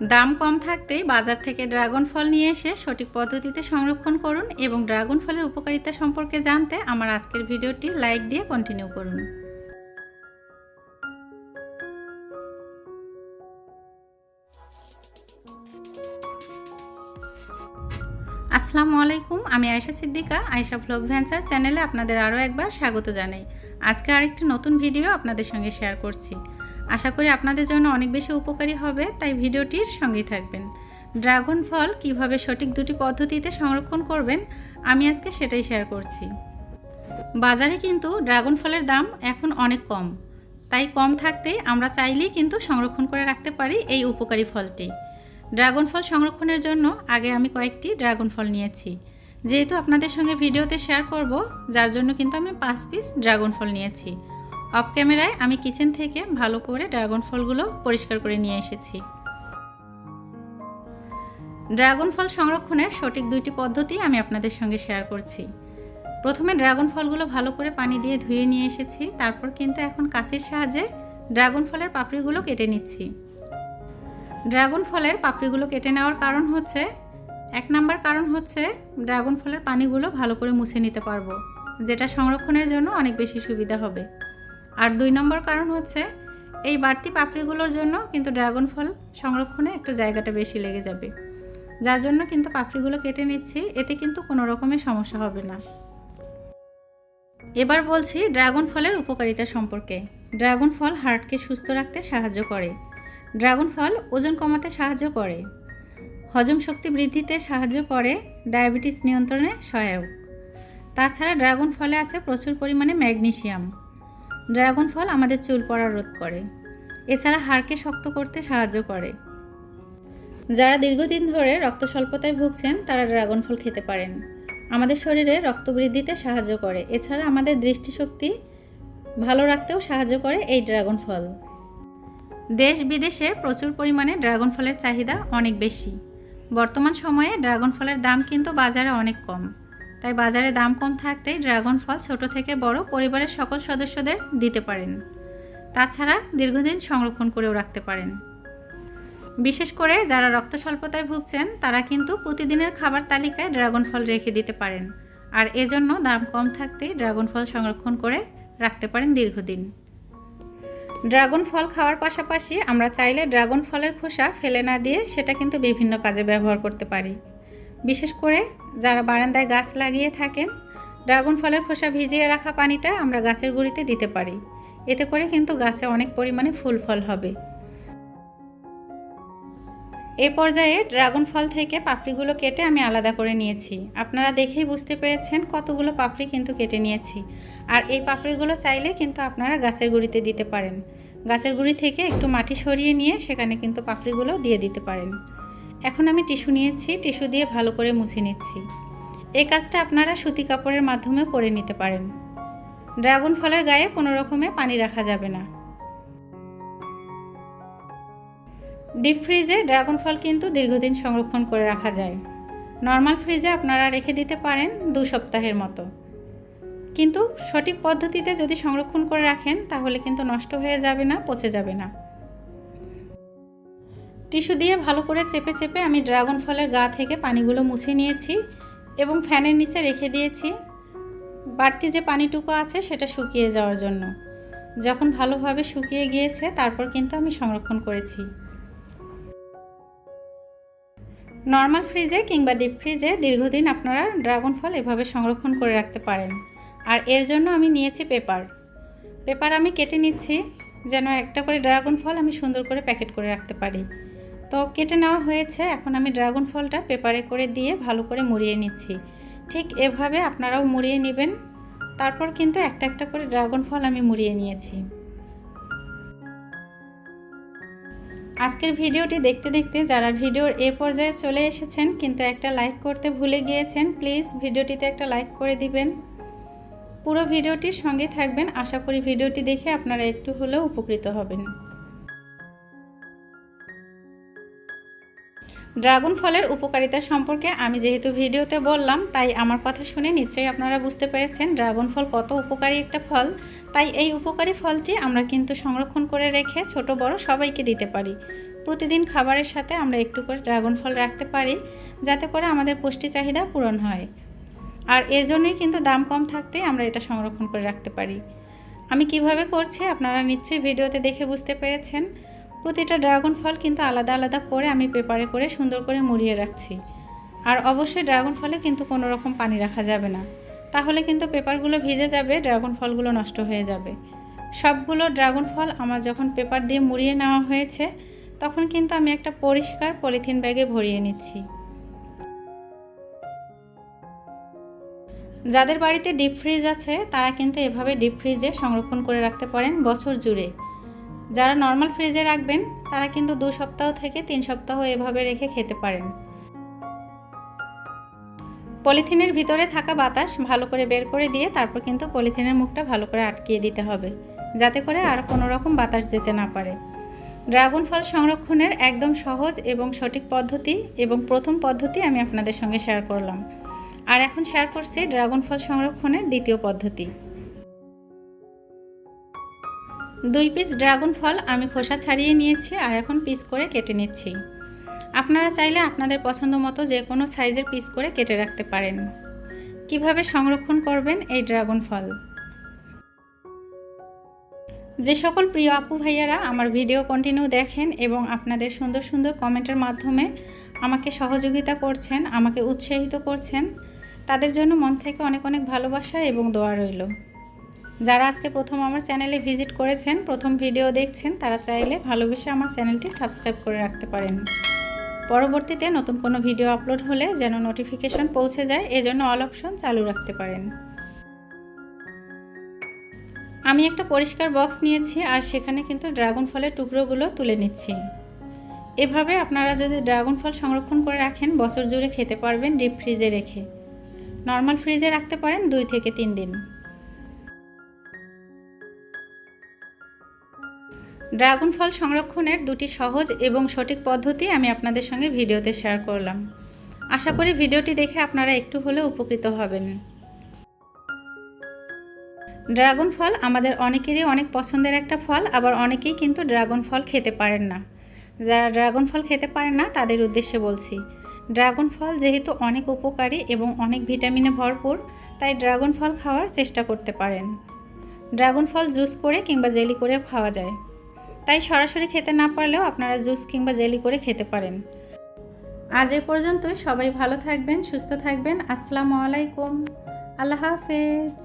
দাম কম থাকতেই বাজার থেকে ড্রাগন ফল নিয়ে এসে সঠিক পদ্ধতিতে সংরক্ষণ করুন এবং ড্রাগন ফলের উপকারিতা সম্পর্কে জানতে আমার আজকের ভিডিওটি লাইক দিয়ে কন্টিনিউ করুন। আসসালামু আলাইকুম, আমি আয়েশা সিদ্দিকা, আয়েশা ভ্লগ ভ্যাঞ্চার চ্যানেলে আপনাদের আরও একবার স্বাগত জানাই। আজকে আরেকটি নতুন ভিডিও আপনাদের সঙ্গে শেয়ার করছি। আশা করি আপনাদের জন্য অনেক বেশি উপকারী হবে, তাই ভিডিওটির সঙ্গেই থাকবেন। ড্রাগন ফল কীভাবে সঠিক দুটি পদ্ধতিতে সংরক্ষণ করবেন, আমি আজকে সেটাই শেয়ার করছি। বাজারে কিন্তু ড্রাগন ফলের দাম এখন অনেক কম, তাই কম থাকতে আমরা চাইলেই কিন্তু সংরক্ষণ করে রাখতে পারি এই উপকারী ফলটি। ড্রাগন ফল সংরক্ষণের জন্য আগে আমি কয়েকটি ড্রাগন ফল নিয়েছি, যেহেতু আপনাদের সঙ্গে ভিডিওতে শেয়ার করব, যার জন্য কিন্তু আমি পাঁচ পিস ড্রাগন ফল নিয়েছি। অফ ক্যামেরায় আমি কিচেন থেকে ভালো করে ড্রাগন ফলগুলো পরিষ্কার করে নিয়ে এসেছি। ড্রাগন ফল সংরক্ষণের সঠিক দুইটি পদ্ধতি আমি আপনাদের সঙ্গে শেয়ার করছি। প্রথমে ড্রাগন ফলগুলো ভালো করে পানি দিয়ে ধুয়ে নিয়ে এসেছি, তারপর কিন্তু এখন কাঁচির সাহায্যে ড্রাগন ফলের পাপড়িগুলো কেটে নিচ্ছি। ড্রাগন ফলের পাপড়িগুলো কেটে নেওয়ার কারণ হচ্ছে, এক নাম্বার কারণ হচ্ছে ড্রাগন ফলের পানিগুলো ভালো করে মুছে নিতে পারব, যেটা সংরক্ষণের জন্য অনেক বেশি সুবিধা হবে। আর দুই নম্বর কারণ হচ্ছে, এই বাড়তি পাপড়িগুলোর জন্য কিন্তু ড্রাগন ফল সংরক্ষণে একটু জায়গাটা বেশি লেগে যাবে। যার জন্য কিন্তু পাপড়িগুলো কেটে নিচ্ছি, এতে কিন্তু কোনো রকমের সমস্যা হবে না। এবার বলছি ড্রাগন ফলের উপকারিতা সম্পর্কে। ড্রাগন ফল হার্টকে সুস্থ রাখতে সাহায্য করে। ড্রাগন ফল ওজন কমাতে সাহায্য করে। হজম শক্তি বৃদ্ধিতে সাহায্য করে, ডায়াবেটিস নিয়ন্ত্রণে সহায়ক। তাছাড়া ড্রাগন ফলে আছে প্রচুর পরিমাণে ম্যাগনেসিয়াম। ড্রাগন ফল আমাদের চুল পড়া রোধ করে। এছাড়া হাড়কে শক্ত করতে সাহায্য করে। যারা দীর্ঘদিন ধরে রক্ত স্বল্পতায় ভুগছেন, তারা ড্রাগন ফল খেতে পারেন। আমাদের শরীরে রক্ত বৃদ্ধিতে সাহায্য করে। এছাড়া আমাদের দৃষ্টিশক্তি ভালো রাখতেও সাহায্য করে এই ড্রাগন ফল। দেশ বিদেশে প্রচুর পরিমাণে ড্রাগন ফলের চাহিদা অনেক বেশি। বর্তমান সময়ে ড্রাগন ফলের দাম কিন্তু বাজারে অনেক কম। তাই বাজারে দাম কম থাকতেই ড্রাগন ফল ছোট থেকে বড় পরিবারের সকল সদস্যদের দিতে পারেন। তাছাড়া দীর্ঘদিন সংরক্ষণ করেও রাখতে পারেন। বিশেষ করে যারা রক্ত স্বল্পতায় ভুগছেন, তারা কিন্তু প্রতিদিনের খাবার তালিকায় ড্রাগন ফল রেখে দিতে পারেন। আর এজন্য দাম কম থাকতেই ড্রাগন ফল সংরক্ষণ করে রাখতে পারেন দীর্ঘদিন। ড্রাগন ফল খাওয়ার পাশাপাশি আমরা চাইলে ড্রাগন ফলের খোসা ফেলে না দিয়ে সেটা কিন্তু বিভিন্ন কাজে ব্যবহার করতে পারি। বিশেষ করে যারা বারান্দায় গাছ লাগিয়ে থাকেন, ড্রাগন ফলের খোসা ভিজিয়ে রাখা পানিটা আমরা গাছের গুঁড়িতে দিতে পারি। এতে করে কিন্তু গাছে অনেক পরিমাণে ফুল ফল হবে। এ পর্যায়ে ড্রাগন ফল থেকে পাপড়িগুলো কেটে আমি আলাদা করে নিয়েছি। আপনারা দেখেই বুঝতে পেরেছেন কতগুলো পাপড়ি কিন্তু কেটে নিয়েছি। আর এই পাপড়িগুলো চাইলে কিন্তু আপনারা গাছের গুঁড়িতে দিতে পারেন। গাছের গুঁড়ি থেকে একটু মাটি সরিয়ে নিয়ে সেখানে কিন্তু পাপড়িগুলো দিয়ে দিতে পারেন। এখন আমি টিস্যু নিয়েছি, টিস্যু দিয়ে ভালো করে মুছে নিচ্ছি। এই কাজটা আপনারা সুতি কাপড়ের মাধ্যমে করে নিতে পারেন। ড্রাগন ফলের গায়ে কোনো রকমে পানি রাখা যাবে না। ডিপ ফ্রিজে ড্রাগন ফল কিন্তু দীর্ঘদিন সংরক্ষণ করে রাখা যায়। নর্মাল ফ্রিজে আপনারা রেখে দিতে পারেন দু সপ্তাহের মতো। কিন্তু সঠিক পদ্ধতিতে যদি সংরক্ষণ করে রাখেন, তাহলে কিন্তু নষ্ট হয়ে যাবে না, পচে যাবে না। টিস্যু দিয়ে ভালো করে চেপে চেপে আমি ড্রাগন ফলের গা থেকে পানিগুলো মুছে নিয়েছি এবং ফ্যানের নিচে রেখে দিয়েছি। বাড়তি যে পানিটুকু আছে সেটা শুকিয়ে যাওয়ার জন্য। যখন ভালোভাবে শুকিয়ে গিয়েছে, তারপর কিন্তু আমি সংরক্ষণ করেছি। নর্মাল ফ্রিজে কিংবা ডিপ ফ্রিজে দীর্ঘদিন আপনারা ড্রাগন ফল এভাবে সংরক্ষণ করে রাখতে পারেন। আর এর জন্য আমি নিয়েছি পেপার। পেপার আমি কেটে নিচ্ছি, যেন একটা করে ড্রাগন ফল আমি সুন্দর করে প্যাকেট করে রাখতে পারি। তো কেটে নেওয়া হয়েছে। এখন আমি ড্রাগন ফলটা পেপারে করে দিয়ে ভালো করে মুড়িয়ে নিচ্ছি। ঠিক এভাবে আপনারাও মুড়িয়ে নেবেন। তারপর কিন্তু একটা একটা করে ড্রাগন ফল আমি মুড়িয়ে নিয়েছি। আজকের ভিডিওটি দেখতে দেখতে যারা ভিডিওর এ পর্যায়ে চলে এসেছেন কিন্তু একটা লাইক করতে ভুলে গিয়েছেন, প্লিজ ভিডিওটিতে একটা লাইক করে দিবেন। পুরো ভিডিওটির সঙ্গে থাকবেন। আশা করি ভিডিওটি দেখে আপনারা একটু হলেও উপকৃত হবেন। ড্রাগন ফলের উপকারিতা সম্পর্কে আমি যেহেতু ভিডিওতে বললাম, তাই আমার কথা শুনে নিশ্চয়ই আপনারা বুঝতে পেরেছেন ড্রাগন ফল কত উপকারী একটা ফল। তাই এই উপকারী ফলটি আমরা কিন্তু সংরক্ষণ করে রেখে ছোট, বড় সবাইকে দিতে পারি। প্রতিদিন খাবারের সাথে আমরা একটু করে ড্রাগন ফল রাখতে পারি, যাতে করে আমাদের পুষ্টি চাহিদা পূরণ হয়। আর এর জন্যই কিন্তু দাম কম থাকতে আমরা এটা সংরক্ষণ করে রাখতে পারি। আমি কীভাবে করছি আপনারা নিশ্চয়ই ভিডিওতে দেখে বুঝতে পেরেছেন। প্রতিটা ড্রাগন ফল কিন্তু আলাদা আলাদা করে আমি পেপারে করে সুন্দর করে মুড়িয়ে রাখছি। আর অবশ্যই ড্রাগন ফলে কিন্তু কোনো রকম পানি রাখা যাবে না। তাহলে কিন্তু পেপারগুলো ভিজে যাবে, ড্রাগন ফলগুলো নষ্ট হয়ে যাবে। সবগুলো ড্রাগন ফল আমার যখন পেপার দিয়ে মুড়িয়ে নেওয়া হয়েছে, তখন কিন্তু আমি একটা পরিষ্কার পলিথিন ব্যাগে ভরিয়ে নিচ্ছি। যাদের বাড়িতে ডিপ ফ্রিজ আছে, তারা কিন্তু এভাবে ডিপ ফ্রিজে সংরক্ষণ করে রাখতে পারেন বছর জুড়ে। যারা নর্মাল ফ্রিজে রাখবেন, তারা কিন্তু দু সপ্তাহ থেকে তিন সপ্তাহ এভাবে রেখে খেতে পারেন। পলিথিনের ভিতরে থাকা বাতাস ভালো করে বের করে দিয়ে তারপর কিন্তু পলিথিনের মুখটা ভালো করে আটকিয়ে দিতে হবে, যাতে করে আর কোনো রকম বাতাস যেতে না পারে। ড্রাগন ফল সংরক্ষণের একদম সহজ এবং সঠিক পদ্ধতি এবং প্রথম পদ্ধতি আমি আপনাদের সঙ্গে শেয়ার করলাম। আর এখন শেয়ার করছি ড্রাগন ফল সংরক্ষণের দ্বিতীয় পদ্ধতি। দুই পিস ড্রাগন ফল আমি খোসা ছাড়িয়ে নিয়েছি আর এখন পিস করে কেটে নিচ্ছি। আপনারা চাইলে আপনাদের পছন্দ মতো যে কোনো সাইজের পিস করে কেটে রাখতে পারেন। কীভাবে সংরক্ষণ করবেন এই ড্রাগন ফল? যে সকল প্রিয় আপু ভাইয়ারা আমার ভিডিও কন্টিনিউ দেখেন এবং আপনাদের সুন্দর সুন্দর কমেন্টের মাধ্যমে আমাকে সহযোগিতা করছেন, আমাকে উৎসাহিত করছেন, তাদের জন্য মন থেকে অনেক অনেক ভালোবাসা এবং দোয়া রইল। যারা আজকে প্রথম আমার চ্যানেলে ভিজিট করেছেন, প্রথম ভিডিও দেখছেন, তারা চাইলে ভালোবেসে আমার চ্যানেলটি সাবস্ক্রাইব করে রাখতে পারেন। পরবর্তীতে নতুন কোনো ভিডিও আপলোড হলে যেন নোটিফিকেশন পৌঁছে যায়, এজন্য অল অপশন চালু রাখতে পারেন। আমি একটা পরিষ্কার বক্স নিয়েছি আর সেখানে কিন্তু ড্রাগন ফলের টুকরোগুলো তুলে নিচ্ছি। এভাবে আপনারা যদি ড্রাগন ফল সংরক্ষণ করে রাখেন, বছর জুড়ে খেতে পারবেন ডিপ ফ্রিজে রেখে। নর্মাল ফ্রিজে রাখতে পারেন দুই থেকে তিন দিন। ড্রাগন ফল সংরক্ষণের দুটি সহজ এবং সঠিক পদ্ধতি আমি আপনাদের সঙ্গে ভিডিওতে শেয়ার করলাম। আশা করি ভিডিওটি দেখে আপনারা একটু হলেও উপকৃত হবেন। ড্রাগন ফল আমাদের অনেকেরই অনেক পছন্দের একটা ফল, আবার অনেকেই কিন্তু ড্রাগন ফল খেতে পারেন না। যারা ড্রাগন ফল খেতে পারেন না, তাদের উদ্দেশ্যে বলছি, ড্রাগন ফল যেহেতু অনেক উপকারী এবং অনেক ভিটামিনে ভরপুর, তাই ড্রাগন ফল খাওয়ার চেষ্টা করতে পারেন। ড্রাগন ফল জুস করে কিংবা জেলি করে খাওয়া যায়। তাই সরাসরি খেতে না পারলেও আপনারা জুস কিংবা জেলি করে খেতে পারেন। আজ এ পর্যন্তই। সবাই ভালো থাকবেন, সুস্থ থাকবেন। আসসালামু আলাইকুম। আল্লাহ হাফেজ।